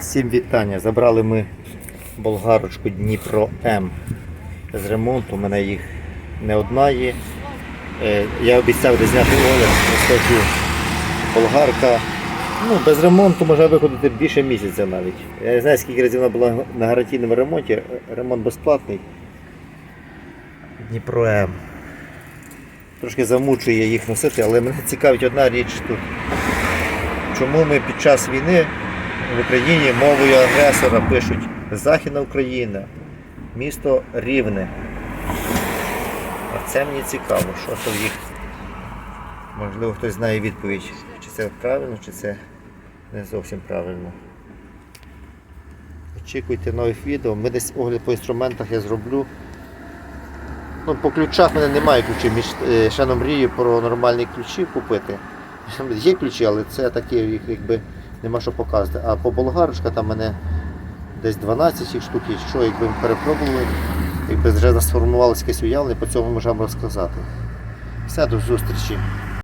Всім вітання. Забрали ми болгарочку Дніпро М з ремонту. У мене їх не одна є. Е, Я обіцяв де зняти огляд. Болгарка ну, без ремонту може виходити більше місяця навіть. Я не знаю, скільки разів вона була на гарантійному ремонті. Ремонт безплатний. Дніпро М. Трошки замучує їх носити, але мене цікавить одна річ тут. Чому ми під час війни в Україні мовою агресора пишуть Західна Україна, місто Рівне. А це мені цікаво, що то в їх. Можливо, хтось знає відповідь, чи це правильно, чи це не зовсім правильно. Очікуйте нових відео. Ми десь огляд по інструментах я зроблю. Ну, по ключах в мене немає ключів. Між, е, ще мрію про нормальні ключі купити. Є ключі, але це такі, якби нема що показати. А по болгарочка там мене десь 12 їх штук, що якби ми перепробували, якби вже сформувалося якесь уявлення, по цьому можемо розказати. Все, до зустрічі.